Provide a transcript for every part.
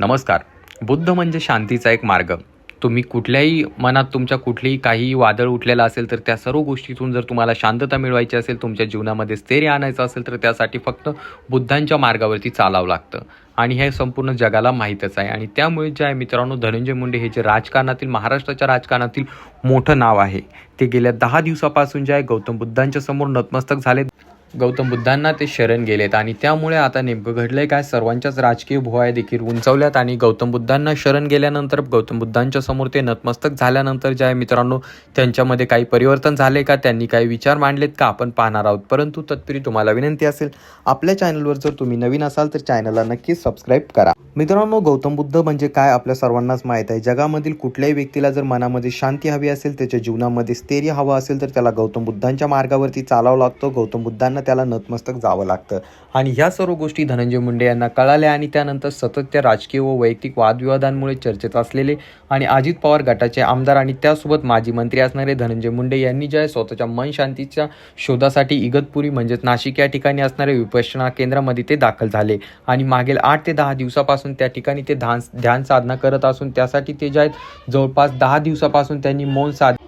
नमस्कार. बुद्ध म्हणजे शांतीचा एक मार्ग. तुम्ही कुठल्याही मनात तुमच्या कुठलीही काही वादळ उठलेलं असेल तर त्या सर्व गोष्टीतून जर तुम्हाला शांतता मिळवायची असेल तुमच्या जीवनामध्ये स्थैर्य आणायचं असेल तर त्यासाठी फक्त बुद्धांच्या मार्गावरती चालावं लागतं. आणि हे संपूर्ण जगाला माहीतच आहे. आणि त्यामुळे जे आहे मित्रांनो धनंजय मुंडे हे जे राजकारणातील महाराष्ट्राच्या राजकारणातील मोठं नाव आहे. ते गेल्या दहा दिवसापासून जे आहे गौतम बुद्धांच्या समोर नतमस्तक झाले गौतम बुद्धांना ते शरण गेलेत. आणि त्यामुळे आता नेमकं घडलंय काय? सर्वांच्याच राजकीय भुवाया देखील उंचावल्यात आणि गौतम बुद्धांना शरण गेल्यानंतर गौतम बुद्धांच्या समोर ते नतमस्तक झाल्यानंतर जे आहे मित्रांनो त्यांच्यामध्ये काही परिवर्तन झाले का? त्यांनी काही विचार मांडलेत का? आपण पाहणार आहोत. परंतु तत्पूर्वी तुम्हाला विनंती असेल आपल्या चॅनलवर जर तुम्ही नवीन असाल तर चॅनलला नक्कीच सबस्क्राईब करा. मित्रांनो गौतम बुद्ध म्हणजे काय? आपल्या सर्वांनाच माहीत आहे. जगामधील कुठल्याही व्यक्तीला जर मनामध्ये शांती हवी असेल त्याच्या जीवनामध्ये स्थैर्य हवं असेल तर त्याला गौतम बुद्धांच्या मार्गावरती चालावं लागतो. गौतम बुद्धांना त्याला नतमस्तक जावं लागतं. आणि ह्या सर्व गोष्टी धनंजय मुंडे यांना कळाल्या आणि त्यानंतर सतत त्या राजकीय व वैयक्तिक वादविवादांमुळे चर्चेत असलेले आणि अजित पवार गटाचे आमदार आणि त्यासोबत माजी मंत्री असणारे धनंजय मुंडे यांनी ज्या स्वतःच्या मन शांतीच्या शोधासाठी इगतपुरी म्हणजेच नाशिक या ठिकाणी असणाऱ्या विपश्यना केंद्रामध्ये ते दाखल झाले. आणि मागील आठ ते दहा दिवसापासून त्या ठिकाणी ते ध्यान ध्यान साधना करत असून त्यासाठी ते ज्या आहेत जवळपास दहा दिवसापासून त्यांनी मौन साध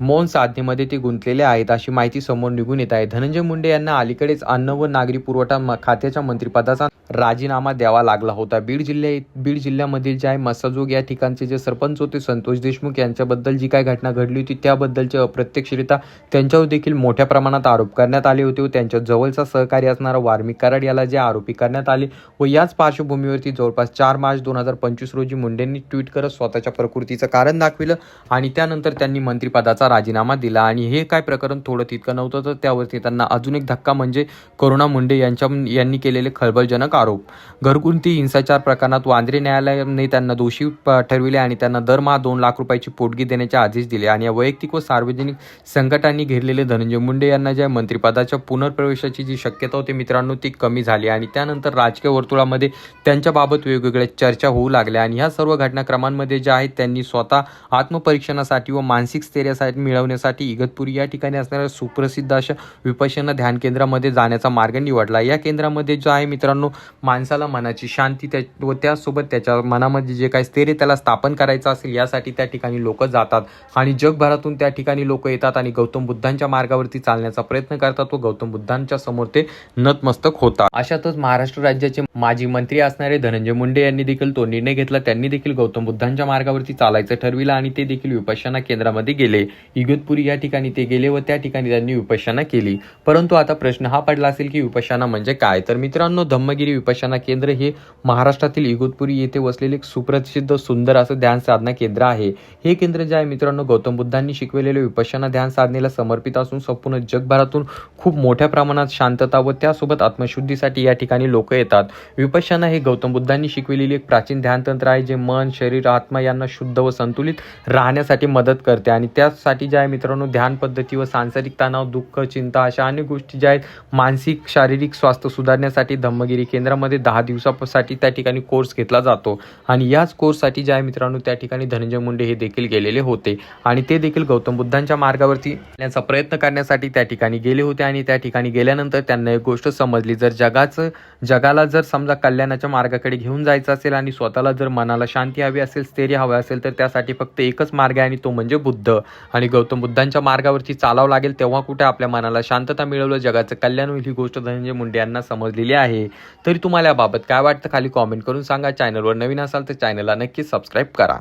मौन साधनेमध्ये ते गुंतलेले आहेत अशी माहिती समोर निघून येत आहे. धनंजय मुंडे यांना अलीकडेच अन्न व नागरी पुरवठा म- खात्याच्या मंत्रिपदाचा राजीनामा द्यावा लागला होता. बीड जिल्ह्या बीड जिल्ह्यामधील जे आहे मस्साजोग या ठिकाणचे जे सरपंच होते संतोष देशमुख यांच्याबद्दल जी काय घटना घडली होती त्याबद्दलची अप्रत्यक्षरित्या त्यांच्यावर देखील मोठ्या प्रमाणात आरोप करण्यात आले होते व त्यांच्या जवळचा सहकारी असणारा वार्मिक कराड याला जे आरोपी करण्यात आले व याच पार्श्वभूमीवरती जवळपास चार मार्च दोन हजार पंचवीस रोजी मुंडेंनी ट्विट करत स्वतःच्या प्रकृतीचं कारण दाखविलं आणि त्यानंतर त्यांनी मंत्रिपदाचा राजीनामा दिला आणि हे काय प्रकरण थोडं तितकं नव्हतं तर त्यावरती त्यांना अजून एक धक्का म्हणजे करुणा मुंडे यांच्या यांनी केलेले खळबळजनक आरोप. घरगुती हिंसाचार प्रकरणात वांद्रे न्यायालयाने त्यांना दोषी प- ठरविले आणि त्यांना दरमहा दोन लाख रुपयाची पोटगी देण्याचे आदेश दिले आणि या वैयक्तिक व सार्वजनिक संकटांनी घेरलेले धनंजय मुंडे यांना ज्या मंत्रिपदाच्या पुनर्प्रवेशाची जी शक्यता होती मित्रांनो ती कमी झाली आणि त्यानंतर राजकीय वर्तुळामध्ये त्यांच्याबाबत वेगवेगळ्या चर्चा होऊ लागल्या. आणि ह्या सर्व घटनाक्रमांमध्ये ज्या आहेत त्यांनी स्वतः आत्मपरीक्षणासाठी व मानसिक स्थैर्यासाठी मिळवण्यासाठी इगतपुरी या ठिकाणी असणाऱ्या सुप्रसिद्ध अशा विपशना ध्यान केंद्रामध्ये जाण्याचा मार्ग निवडला. या केंद्रामध्ये जो आहे मित्रांनो माणसाला मनाची शांती त्या व त्यासोबत त्याच्या मनामध्ये जे काही स्थैर्य त्याला स्थापन करायचं असेल यासाठी त्या ठिकाणी लोक जातात. आणि जगभरातून त्या ठिकाणी लोक येतात आणि गौतम बुद्धांच्या मार्गावरती चालण्याचा प्रयत्न करतात व गौतम बुद्धांच्या समोर ते नतमस्तक होतात. अशातच महाराष्ट्र राज्याचे माजी मंत्री असणारे धनंजय मुंडे यांनी देखील तो निर्णय घेतला. त्यांनी देखील गौतम बुद्धांच्या मार्गावरती चालायचं ठरविलं आणि ते देखील विपश्यना केंद्रामध्ये गेले. इगतपुरी या ठिकाणी ते गेले व त्या ठिकाणी त्यांनी उपासना केली. परंतु आता प्रश्न हा पडला असेल की उपासना म्हणजे काय? तर मित्रांनो धम्मगिरी उपासना केंद्र हे महाराष्ट्रातील इगतपुरी येथे वसलेले एक सुप्रसिद्ध सुंदर असं ध्यान साधना केंद्र आहे. हे केंद्र जे आहे मित्रांनो गौतम बुद्धांनी शिकवलेले उपासना ध्यान साधनेला समर्पित असून संपूर्ण जगभरातून खूप मोठ्या प्रमाणात शांतता व त्यासोबत आत्मशुद्धीसाठी या ठिकाणी लोक येतात. विपश्यना हे गौतम बुद्धांनी शिकवलेली एक प्राचीन ध्यानतंत्र आहे जे मन शरीर आत्मा यांना शुद्ध व संतुलित राहण्यासाठी मदत करते आणि त्यासाठी जे आहे मित्रांनो ध्यान पद्धती व सांसारिक तणाव दुःख चिंता अशा अनेक गोष्टी ज्या आहेत मानसिक शारीरिक स्वास्थ्य सुधारण्यासाठी धम्मगिरी केंद्रामध्ये दहा दिवसासाठी त्या ठिकाणी कोर्स घेतला जातो. आणि याच कोर्ससाठी ज्या आहे मित्रांनो त्या ठिकाणी धनंजय मुंडे हे देखील गेलेले होते. आणि ते देखील गौतम बुद्धांच्या मार्गावरती येण्याचा प्रयत्न करण्यासाठी त्या ठिकाणी गेले होते आणि त्या ठिकाणी गेल्यानंतर त्यांना एक गोष्ट समजली. जर जगाचं जगाला जर समजा कल्याणाच्या मार्गाकडे घेऊन जायचं असेल आणि स्वतःला जर मनाला शांती हवी असेल स्थैर्य हवं असेल तर त्यासाठी फक्त एकच मार्ग आहे आणि तो म्हणजे बुद्ध. आणि गौतम बुद्धांच्या मार्गावरती चालावं लागेल तेव्हा कुठे आपल्या मनाला शांतता मिळवलं जगाचं कल्याण होईल ही गोष्ट धनंजय मुंडे यांना समजलेली आहे. तरी तुम्हाला याबाबत काय वाटतं? खाली कॉमेंट करून सांगा. चॅनलवर नवीन असाल तर चॅनलला नक्कीच सबस्क्राईब करा.